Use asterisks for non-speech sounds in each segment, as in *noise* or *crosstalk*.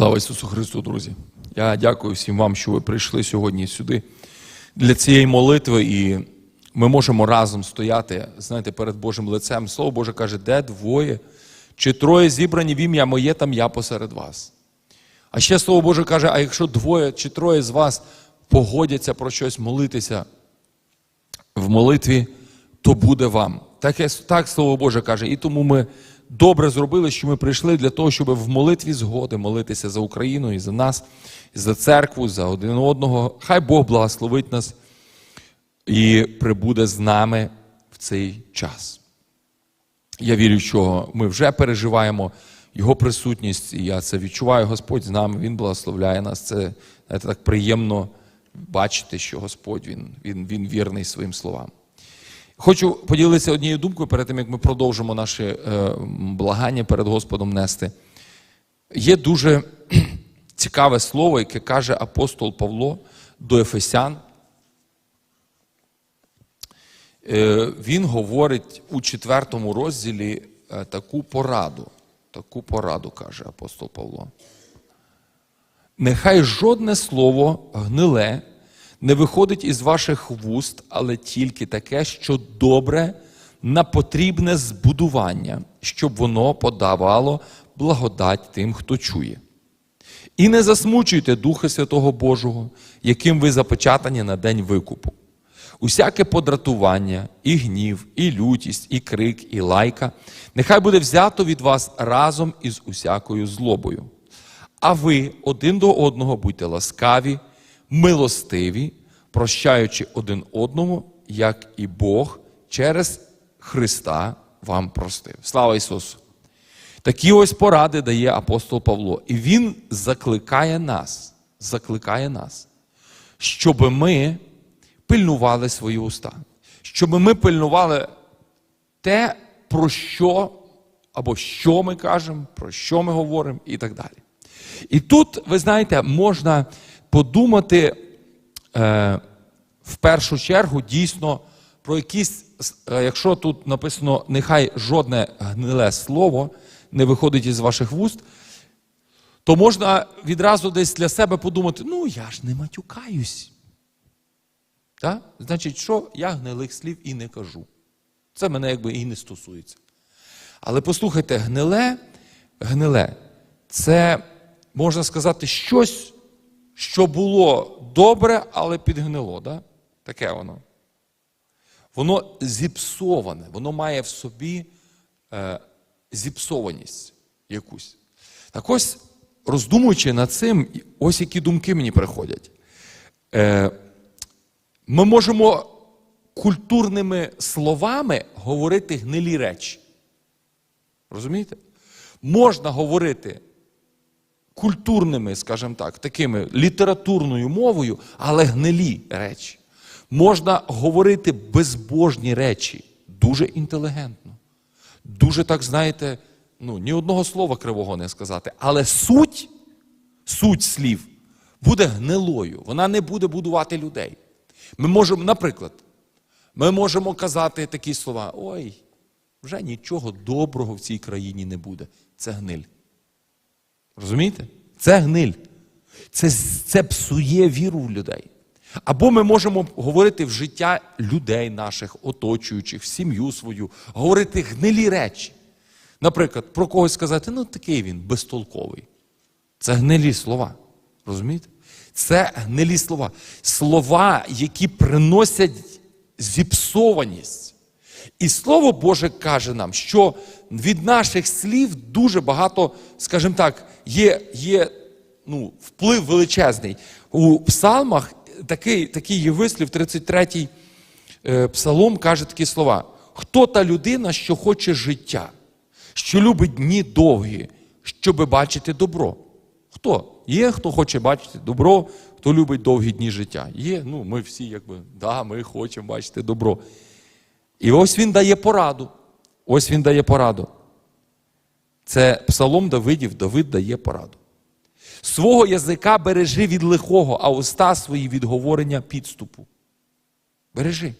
Слава Ісусу Христу, друзі! Я дякую всім вам, що ви прийшли сьогодні сюди для цієї молитви, і ми можемо разом стояти, знаєте, перед Божим лицем. Слово Боже каже, де двоє чи троє зібрані в ім'я моє, там я посеред вас. А ще Слово Боже каже: а якщо двоє чи троє з вас погодяться про щось молитися в молитві, то буде вам. Так, так Слово Боже каже. І тому ми добре зробили, що ми прийшли для того, щоб в молитві згоди молитися за Україну і за нас, і за церкву, за один одного. Хай Бог благословить нас і прибуде з нами в цей час. Я вірю, що ми вже переживаємо Його присутність, і я це відчуваю. Господь з нами, Він благословляє нас. Це знаєте, так приємно бачити, що Господь він, він, він вірний своїм словам. Хочу поділитися однією думкою перед тим, як ми продовжимо наше е, благання перед Господом нести. Є дуже *clears throat* цікаве слово, яке каже апостол Павло до Ефесян. Е, Він говорить у четвертому розділі е, таку пораду. Таку пораду каже апостол Павло. Нехай жодне слово гниле не виходить із ваших вуст, але тільки таке, що добре на потрібне збудування, щоб воно подавало благодать тим, хто чує. І не засмучуйте Духа Святого Божого, яким ви запечатані на день викупу. Усяке подратування, і гнів, і лютість, і крик, і лайка, нехай буде взято від вас разом із усякою злобою. А ви один до одного будьте ласкаві, милостиві, прощаючи один одному, як і Бог через Христа вам простив. Слава Ісусу! Такі ось поради дає апостол Павло. І він закликає нас, закликає нас, щоб ми пильнували свої уста, щоб ми пильнували те, про що або що ми кажемо, про що ми говоримо і так далі. І тут, ви знаєте, можна подумати е, в першу чергу дійсно про якісь, е, якщо тут написано, нехай жодне гниле слово не виходить із ваших вуст, то можна відразу десь для себе подумати: ну я ж не матюкаюсь. Так? Значить, що я гнилих слів і не кажу. Це мене якби і не стосується. Але послухайте, гниле, гниле це, можна сказати, щось, що було добре, але підгнило. Да? Таке воно. Воно зіпсоване, воно має в собі е, зіпсованість якусь. Так ось, роздумуючи над цим, ось які думки мені приходять. Е, ми можемо культурними словами говорити гнилі речі. Розумієте? Можна говорити культурними, скажімо так, такими літературною мовою, але гнилі речі. Можна говорити безбожні речі, дуже інтелігентно. Дуже так, знаєте, ну, ні одного слова кривого не сказати. Але суть, суть слів буде гнилою. Вона не буде будувати людей. Ми можемо, наприклад, ми можемо казати такі слова: ой, вже нічого доброго в цій країні не буде. Це гниль. Розумієте? Це гниль. Це, це псує віру в людей. Або ми можемо говорити в життя людей наших, оточуючих, в сім'ю свою, говорити гнилі речі. Наприклад, про когось сказати, ну такий він безтолковий. Це гнилі слова. Розумієте? Це гнилі слова. Слова, які приносять зіпсованість. І Слово Боже каже нам, що від наших слів дуже багато, скажімо так, є є ну, вплив величезний. У псалмах такий такий є вислів, 33-й е, псалом каже такі слова: Хто та людина, що хоче життя, що любить дні довгі, щоби бачити добро? Хто? Є, хто хоче бачити добро, хто любить довгі дні життя. Є, ну ми всі, якби, да, ми хочемо бачити добро. І ось він дає пораду. Ось він дає пораду. Це псалом Давидів, Давид дає пораду. Свого язика бережи від лихого, а уста свої від говорення підступу. Бережи.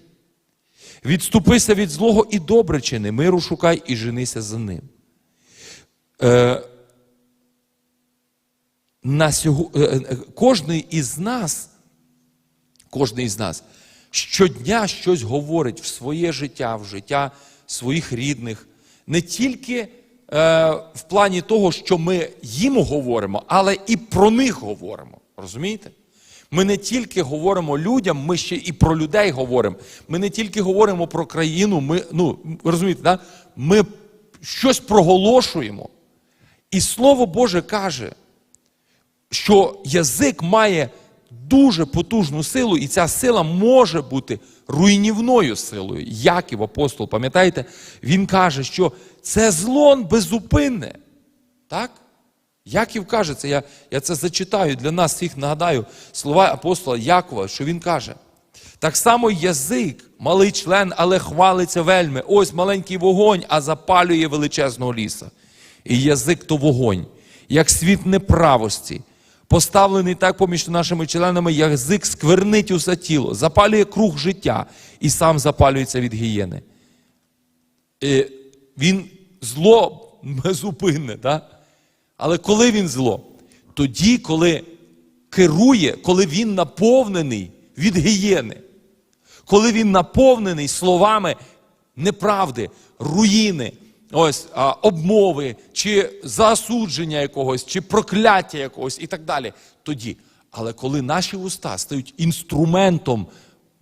Відступися від злого і добре чини, миру шукай і женися за ним. Е, на сього... е, е, кожний із нас, кожний із нас щодня щось говорить в своє життя, в життя своїх рідних, не тільки е, в плані того, що ми їм говоримо, але і про них говоримо. Розумієте? Ми не тільки говоримо людям, ми ще і про людей говоримо. Ми не тільки говоримо про країну, ми, ну, розумієте, да? ми щось проголошуємо. І Слово Боже каже, що язик має дуже потужну силу, і ця сила може бути руйнівною силою. Яків апостол, пам'ятаєте, він каже, що це злон безупинне. Так? Яків каже це, я, я це зачитаю для нас всіх нагадаю слова апостола Якова, що він каже. Так само язик, малий член, але хвалиться вельми. Ось маленький вогонь, а запалює величезного ліса. І язик то вогонь, як світ неправості. Поставлений так поміж нашими членами, язик сквернить усе тіло, запалює круг життя і сам запалюється від гієни. І він зло безупинне, так? Але коли він зло? Тоді, коли керує, коли він наповнений від гієни, коли він наповнений словами неправди, руїни, ось, а, обмови, чи засудження якогось, чи прокляття якогось і так далі. Тоді. Але коли наші уста стають інструментом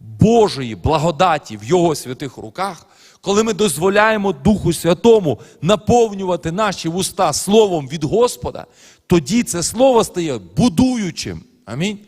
Божої благодаті в Його святих руках, коли ми дозволяємо Духу Святому наповнювати наші вуста словом від Господа, тоді це слово стає будуючим. Амінь.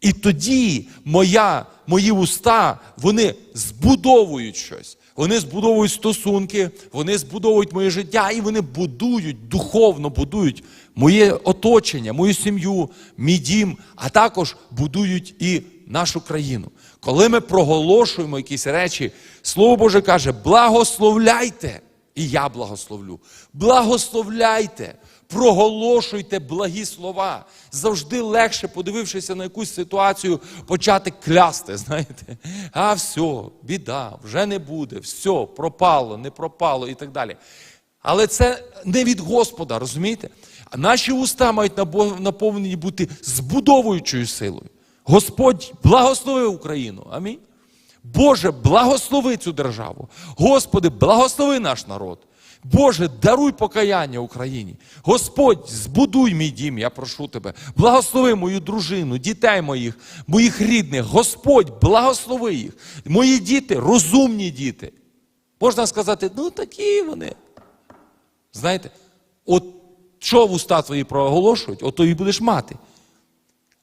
І тоді моя, мої уста, вони збудовують щось. Вони збудовують стосунки, вони збудовують моє життя, і вони будують, духовно будують моє оточення, мою сім'ю, мій дім, а також будують і нашу країну. Коли ми проголошуємо якісь речі, Слово Боже каже: благословляйте, і я благословлю. Благословляйте, проголошуйте благі слова. Завжди легше, подивившися на якусь ситуацію, почати клясти. Знаєте, а все, біда, вже не буде, все, пропало, не пропало і так далі. Але це не від Господа, розумієте? Наші уста мають наповнені бути збудовуючою силою. Господь благословив Україну. Амінь. Боже, благослови цю державу. Господи, благослови наш народ. Боже, даруй покаяння Україні. Господь, збудуй мій дім, я прошу тебе. Благослови мою дружину, дітей моїх, моїх рідних. Господь, благослови їх. Мої діти, розумні діти. Можна сказати, ну такі вони. Знаєте, от що уста твої проголошують, от то і будеш мати.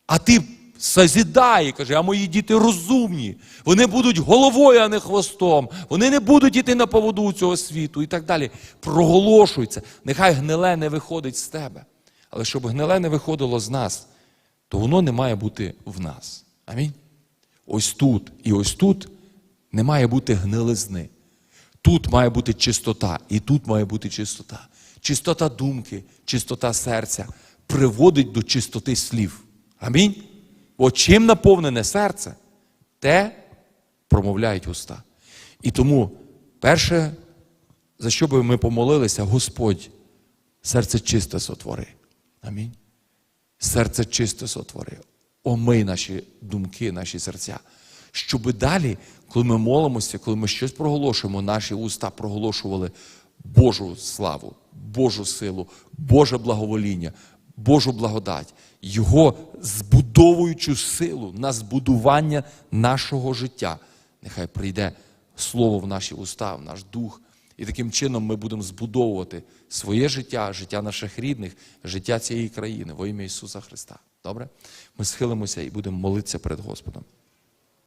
А ти созідай, каже, а мої діти розумні. Вони будуть головою, а не хвостом. Вони не будуть йти на поводу цього світу і так далі. Проголошується. Нехай гниле не виходить з тебе. Але щоб гниле не виходило з нас, то воно не має бути в нас. Амінь. Ось тут і ось тут не має бути гнилизни. Тут має бути чистота, і тут має бути чистота. Чистота думки, чистота серця приводить до чистоти слів. Амінь. Бо чим наповнене серце, те промовляють уста. І тому, перше, за що би ми помолилися, Господь, серце чисте сотвори. Амінь. Серце чисте сотвори. Омий наші думки, наші серця. Щоби далі, коли ми молимося, коли ми щось проголошуємо, наші уста проголошували Божу славу, Божу силу, Боже благовоління, Божу благодать, Його збудовуючу силу на збудування нашого життя. Нехай прийде слово в наші уста, в наш дух. І таким чином ми будемо збудовувати своє життя, життя наших рідних, життя цієї країни во ім'я Ісуса Христа. Добре? Ми схилимося і будемо молитися перед Господом.